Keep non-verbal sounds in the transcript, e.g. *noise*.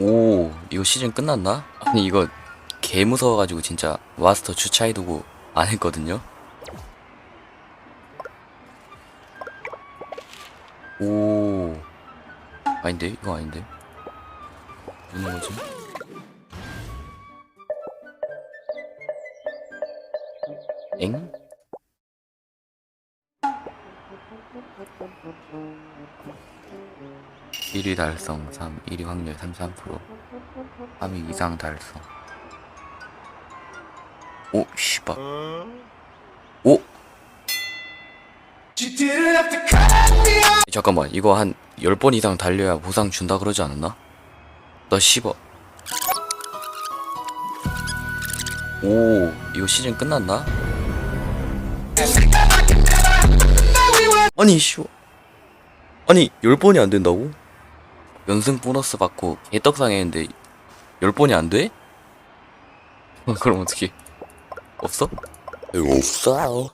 오 이거 시즌 끝났나? 아니 이거 개 무서워가지고 진짜 마스터 주차해 두고 안 했거든요 오 아닌데 이거 아닌데 무슨 거지? 엥? 일위 달성 3, 1위 확률 33% 3위 이상 달성 오 씨발 오 잠깐만 이거 한 10번 이상 달려야 보상 준다 그러지 않았나? 나 씨발 오 이거 시즌 끝났나? 아니 씨 아니 10번이 안 된다고? 연승 보너스 받고 개떡상했는데 10번이 안 돼? *laughs* 그럼 어떻게 없어? 없어